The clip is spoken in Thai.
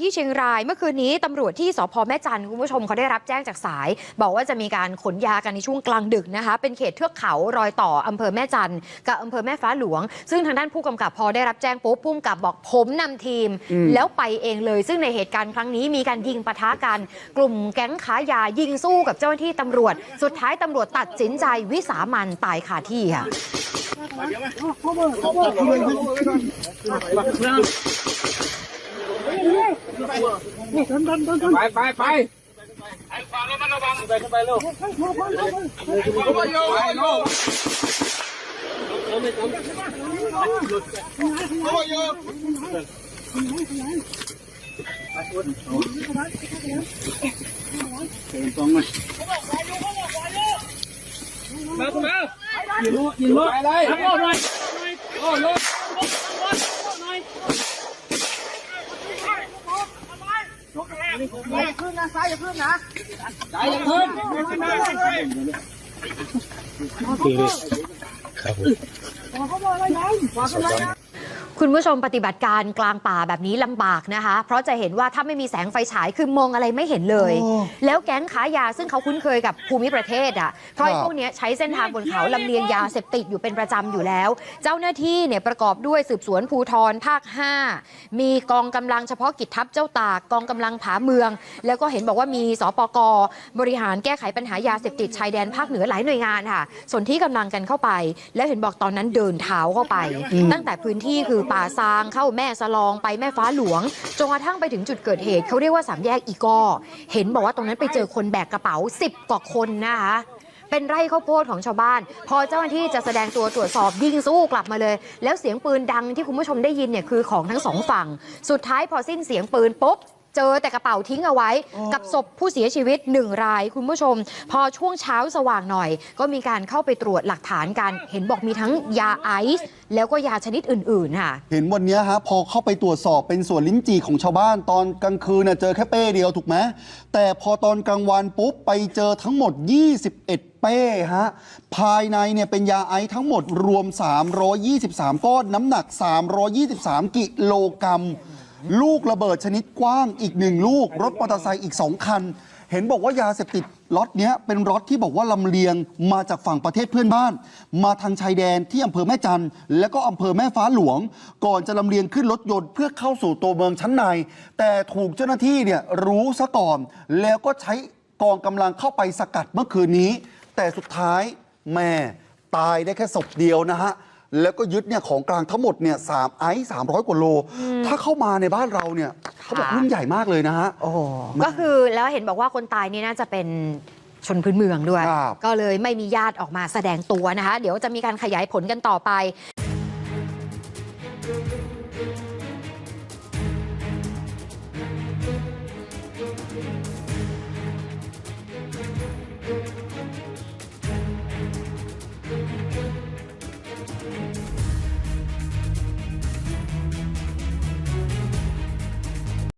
ที่เชียงรายเมื่อคืนนี้ตำรวจที่สพแม่จันทร์คุณผู้ชมเขาได้รับแจ้งจากสาย บอกว่าจะมีการขนยากันในช่วงกลางดึกนะคะ เป็นเขตเทือกเขารอยต่ออำเภอแม่จันทร์กับอำเภอแม่ฟ้าหลวง ซึ่งทางด้านผู้กำกับพอได้รับแจ้งปุ๊บผู้กำกับบอกผมนำทีม แล้วไปเองเลย ซึ่งในเหตุการณ์ครั้งนี้มีการยิงปะทะกัน กลุ่มแก๊งค้ายายิงสู้กับเจ้าหน้าที่ตำรวจ สุดท้ายตำรวจตัดสินใจวิสามันตายคาที่ค่ะ ไปไปไปไปเร็วไปโลมาคุณมายิงลูกยิงลูกไปเลยโอ้หน่อยโอ้ลู กสายอย่าขึ้นคุ ณผู้ชมปฏิบัติการกลางป่าแบบนี้ลำบากนะคะ เพราะจะเห็นว่าถ้าไม่มีแสงไฟฉายคือมองอะไรไม่เห็นเลยโอ้แล้วแก๊งค้ายาซึ่งเขาคุ้นเคยกับภูมิประเทศอะเพราะไอ้ครับพวกเนี้ยใช้เส้นทางบนเขาลำเลียงยาเสพติดอยู่เป็นประจำอยู่แล้ว เจ้าหน้าที่เนี่ยประกอบด้วยสืบสวนภูทรภาค 5 มีกองกำลังเฉพาะกิจทัพเจ้าตากกองกำลังผาเมือง แล้วก็เห็นบอกว่ามีสปกบริหารแก้ไขปัญหายาเสพติดชายแดนภาคเหนือหลายหน่วยงานค่ะส่วนที่กำลังกันเข้าไป แล้วเห็นบอกตอนนั้นเดินเท้าเข้าไป ตั้งแต่พื้นที่คือป่าซางเข้าแม่สลองไปแม่ฟ้าหลวงจนกระทั่งไปถึงจุดเกิดเหตุเขาเรียกว่าสามแยกอีกอเห็นบอกว่าตรงนั้นไปเจอคนแบกกระเป๋า 10 กว่าคนนะคะเป็นไร่ข้าวโพดของชาวบ้าน พอเจ้าหน้าที่จะแสดงตัวตรวจสอบยิงสู้กลับมาเลย แล้วเสียงปืนดังที่คุณผู้ชมได้ยินเนี่ยคือของทั้งสองฝั่ง สุดท้ายพอสิ้นเสียงปืนปุ๊บ เจอแต่กระเป๋าทิ้งเอาไว้ กับศพผู้เสียชีวิตหนึ่งรายคุณผู้ชม พอช่วงเช้าสว่างหน่อย ก็มีการเข้าไปตรวจหลักฐานกัน เห็นบอกมีทั้งยาไอซ์แล้วก็ยาชนิดอื่นๆค่ะ เห็นวันเนี้ยฮะพอเข้าไปตรวจสอบเป็นสวนลิ้นจี่ของชาวบ้านตอนกลางคืนเน่ะเจอแค่เป้เดียวถูกไหมแต่พอตอนกลางวันปุ๊บไปเจอทั้งหมด 21 เป้ฮะภายในเนี่ยเป็นยาไอซ์ทั้งหมดรวม 323 ก้อนน้ำหนัก 323 กิโลกรัม ลูกระเบิดชนิดกว้างอีกหนึ่งลูก รถมอเตอร์ไซค์อีก 2 คัน เห็นบอกว่ายาเสพติดล็อตเนี้ยเป็นล็อตที่บอกว่าลำเลียงมาจากฝั่งประเทศเพื่อนบ้าน มาทางชายแดนที่อำเภอแม่จันทร์และก็อำเภอแม่ฟ้าหลวง ก่อนจะลำเลียงขึ้นรถยนต์เพื่อเข้าสู่ตัวเมืองชั้นใน แต่ถูกเจ้าหน้าที่เนี่ยรู้ซะก่อน แล้วก็ใช้กองกำลังเข้าไปสกัดเมื่อคืนนี้ แต่สุดท้ายแม่ตายได้แค่ศพเดียวนะฮะ แล้วก็ยึดเนี่ยของกลางทั้งหมดเนี่ยสามไอซ์สามร้อยกว่าโล ถ้าเข้ามาในบ้านเราเนี่ยเขาบอกรุ่นใหญ่มากเลยนะฮะก็คือแล้วเห็นบอกว่าคนตายนี่น่าจะเป็นชนพื้นเมืองด้วย ก็เลยไม่มีญาติออกมาแสดงตัวนะคะ เดี๋ยวจะมีการขยายผลกันต่อไป